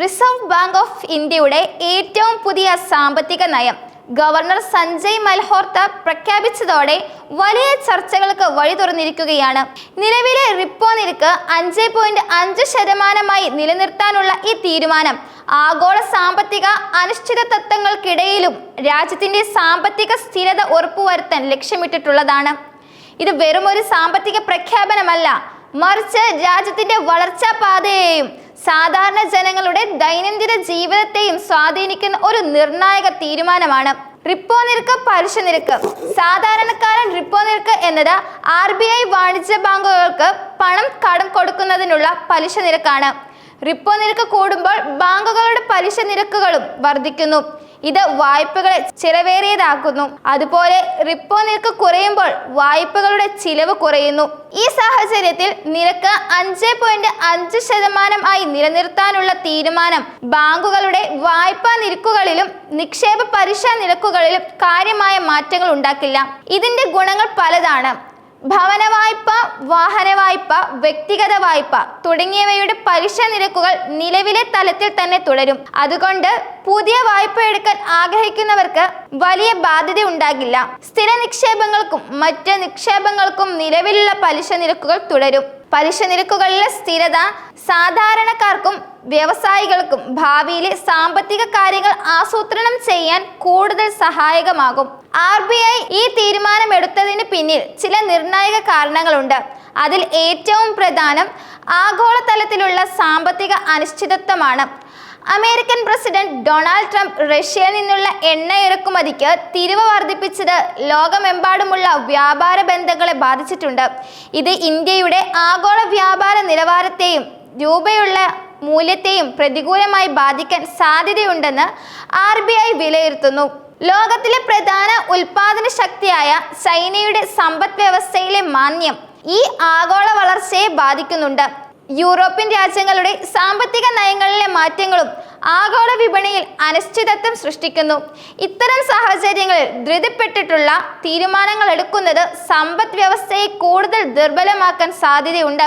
Reserve bank of ഇന്ത്യയുടെ ഏറ്റവും പുതിയ സാമ്പത്തിക നയം ഗവർണർ സഞ്ജയ് മൽഹോർത്ത പ്രഖ്യാപിച്ചതോടെ വലിയ ചർച്ചകൾക്ക് വഴി തുറന്നിരിക്കുകയാണ്. നിലവിലെ റിപ്പോ നിരക്ക് അഞ്ച് പോയിന്റ് അഞ്ച് ശതമാനമായി നിലനിർത്താനുള്ള ഈ തീരുമാനം ആഗോള സാമ്പത്തിക അനിശ്ചിതത്വങ്ങൾക്കിടയിലും രാജ്യത്തിന്റെ സാമ്പത്തിക സ്ഥിരത ഉറപ്പുവരുത്താൻ ലക്ഷ്യമിട്ടിട്ടുള്ളതാണ്. ഇത് വെറും ഒരു സാമ്പത്തിക പ്രഖ്യാപനമല്ല മറിച്ച് രാജ്യത്തിന്റെ വളർച്ചാ പാതയെയും സാധാരണ ജനങ്ങളുടെ ദൈനംദിന ജീവിതത്തെയും സ്വാധീനിക്കുന്ന ഒരു നിർണായക തീരുമാനമാണ് റിപ്പോ നിരക്ക് പലിശ നിരക്ക്. സാധാരണക്കാരൻ റിപ്പോ നിരക്ക് എന്നത് ആർ ബി ഐ വാണിജ്യ ബാങ്കുകൾക്ക് പണം കടം കൊടുക്കുന്നതിനുള്ള പലിശ നിരക്കാണ്. റിപ്പോ നിരക്ക് കൂടുമ്പോൾ ബാങ്കുകളുടെ പലിശ നിരക്കുകളും വർദ്ധിക്കുന്നു. ഇത് വായ്പകളെ ചിലവേറിയതാക്കുന്നു. അതുപോലെ റിപ്പോ നിരക്ക് കുറയുമ്പോൾ വായ്പകളുടെ ചിലവ് കുറയുന്നു. ഈ സാഹചര്യത്തിൽ നിരക്ക് അഞ്ച് പോയിന്റ് അഞ്ച് ശതമാനം ആയി നിലനിർത്താനുള്ള തീരുമാനം ബാങ്കുകളുടെ വായ്പാ നിരക്കുകളിലും നിക്ഷേപ പലിശ നിരക്കുകളിലും കാര്യമായ മാറ്റങ്ങൾ ഉണ്ടാക്കില്ല. ഇതിന്റെ ഗുണങ്ങൾ പലതാണ്. ഭവന വായ്പ വാഹന വായ്പ വ്യക്തിഗത വായ്പ തുടങ്ങിയവയുടെ പലിശ നിരക്കുകൾ നിലവിലെ തലത്തിൽ തന്നെ തുടരും. അതുകൊണ്ട് പുതിയ വായ്പ എടുക്കാൻ ആഗ്രഹിക്കുന്നവർക്ക് വലിയ ബാധ്യത ഉണ്ടാകില്ല. സ്ഥിര നിക്ഷേപങ്ങൾക്കും മറ്റ് നിക്ഷേപങ്ങൾക്കും നിലവിലുള്ള പലിശ നിരക്കുകൾ തുടരും. പലിശ നിരക്കുകളിലെ സ്ഥിരത സാധാരണക്കാർക്കും വ്യവസായികൾക്കും ഭാവിയിലെ സാമ്പത്തിക കാര്യങ്ങൾ ആസൂത്രണം ചെയ്യാൻ കൂടുതൽ സഹായകമാകും. ആർ ബി ഐ ഈ തീരുമാനമെടുത്തതിന് പിന്നിൽ ചില നിർണായക കാരണങ്ങളുണ്ട്. അതിൽ ഏറ്റവും പ്രധാനം ആഗോളതലത്തിലുള്ള സാമ്പത്തിക അനിശ്ചിതത്വമാണ്. അമേരിക്കൻ പ്രസിഡന്റ് ഡൊണാൾഡ് ട്രംപ് റഷ്യയിൽ നിന്നുള്ള എണ്ണ ഇറക്കുമതിക്ക് തിരിവ് വർദ്ധിപ്പിച്ചത് ലോകമെമ്പാടുമുള്ള വ്യാപാര ബന്ധങ്ങളെ ബാധിച്ചിട്ടുണ്ട്. ഇത് ഇന്ത്യയുടെ ആഗോള വ്യാപാര നിലവാരത്തെയും രൂപയുള്ള മൂല്യത്തെയും പ്രതികൂലമായി ബാധിക്കാൻ സാധ്യതയുണ്ടെന്ന് ആർ ബി ഐ വിലയിരുത്തുന്നു. ലോകത്തിലെ പ്രധാന ഉൽപാദന ശക്തിയായ ചൈനയുടെ സമ്പദ് വ്യവസ്ഥയിലെ മാന്യം ഈ ആഗോള വളർച്ചയെ ബാധിക്കുന്നുണ്ട്. യൂറോപ്യൻ രാജ്യങ്ങളുടെ സാമ്പത്തിക നയങ്ങളിലെ മാറ്റങ്ങളും ആഗോള വിപണിയിൽ അനിശ്ചിതത്വം സൃഷ്ടിക്കുന്നു. ഇത്തരം സാഹചര്യങ്ങളിൽ ധൃതിപ്പെട്ടിട്ടുള്ള തീരുമാനങ്ങൾ എടുക്കുന്നത് സമ്പദ് വ്യവസ്ഥയെ കൂടുതൽ ദുർബലമാക്കാൻ സാധ്യതയുണ്ട്.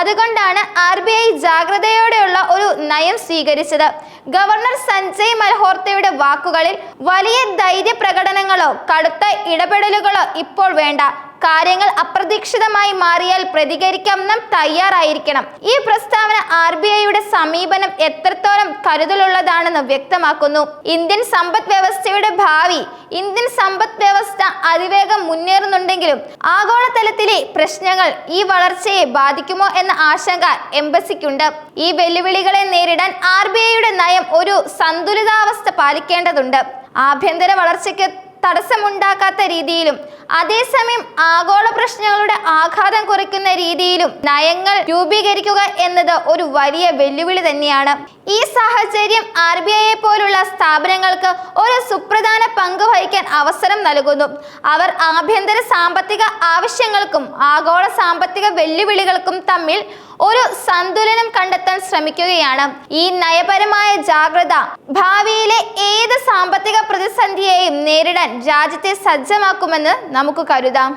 അതുകൊണ്ടാണ് ആർ ബി ഐ ജാഗ്രതയോടെയുള്ള ഒരു നയം സ്വീകരിച്ചത്. ഗവർണർ സഞ്ജയ് മൽഹോർത്തയുടെ വാക്കുകളിൽ വലിയ ധൈര്യ പ്രകടനങ്ങളോ കടുത്ത ഇടപെടലുകളോ ഇപ്പോൾ വേണ്ട. കാര്യങ്ങൾ അപ്രതീക്ഷിതമായി മാറിയാൽ പ്രതികരിക്കാൻ നാം തയ്യാറായിരിക്കണം. ഈ പ്രസ്താവന ആർ ബി ഐയുടെ സമീപനം എത്രത്തോളം കരുതലുള്ളതാണെന്ന് വ്യക്തമാക്കുന്നു. ഇന്ത്യൻ സമ്പദ് വ്യവസ്ഥയുടെ ഭാവി ഇന്ത്യൻ സമ്പദ് വ്യവസ്ഥ അതിവേഗം മുന്നേറുന്നുണ്ടെങ്കിലും ആഗോളതലത്തിലെ പ്രശ്നങ്ങൾ ഈ വളർച്ചയെ ബാധിക്കുമോ എന്ന ആശങ്ക എംബസിക്കുണ്ട്. ഈ വെല്ലുവിളികളെ നേരിടാൻ ആർ ബി ഐയുടെ നയം ഒരു സന്തുലിതാവസ്ഥ പാലിക്കേണ്ടതുണ്ട്. ആഭ്യന്തര വളർച്ചയ്ക്ക് തടസ്സമുണ്ടാക്കാത്ത രീതിയിലും അതേസമയം ആഗോള പ്രശ്നങ്ങളുടെ ആഘാതം കുറയ്ക്കുന്ന രീതിയിലും നയങ്ങൾ രൂപീകരിക്കുക എന്നത് ഒരു വലിയ വെല്ലുവിളി തന്നെയാണ്. ഈ സാഹചര്യം ആർ ബി ഐയെ പോലുള്ള സ്ഥാപനങ്ങൾക്ക് ഒരു സുപ്രധാന പങ്ക് വഹിക്കാൻ അവസരം നൽകുന്നു. അവർ ആഭ്യന്തര സാമ്പത്തിക ആവശ്യങ്ങൾക്കും ആഗോള സാമ്പത്തിക വെല്ലുവിളികൾക്കും തമ്മിൽ ഒരു സന്തുലനം കണ്ടെത്താൻ ശ്രമിക്കുകയാണ്. ഈ നയപരമായ ജാഗ്രത ഭാവിയിലെ ഏത് സാമ്പത്തിക പ്രതിസന്ധിയെയും നേരിടാൻ രാജ്യത്തെ സജ്ജമാക്കുമെന്ന് നമുക്ക് കരുതാം.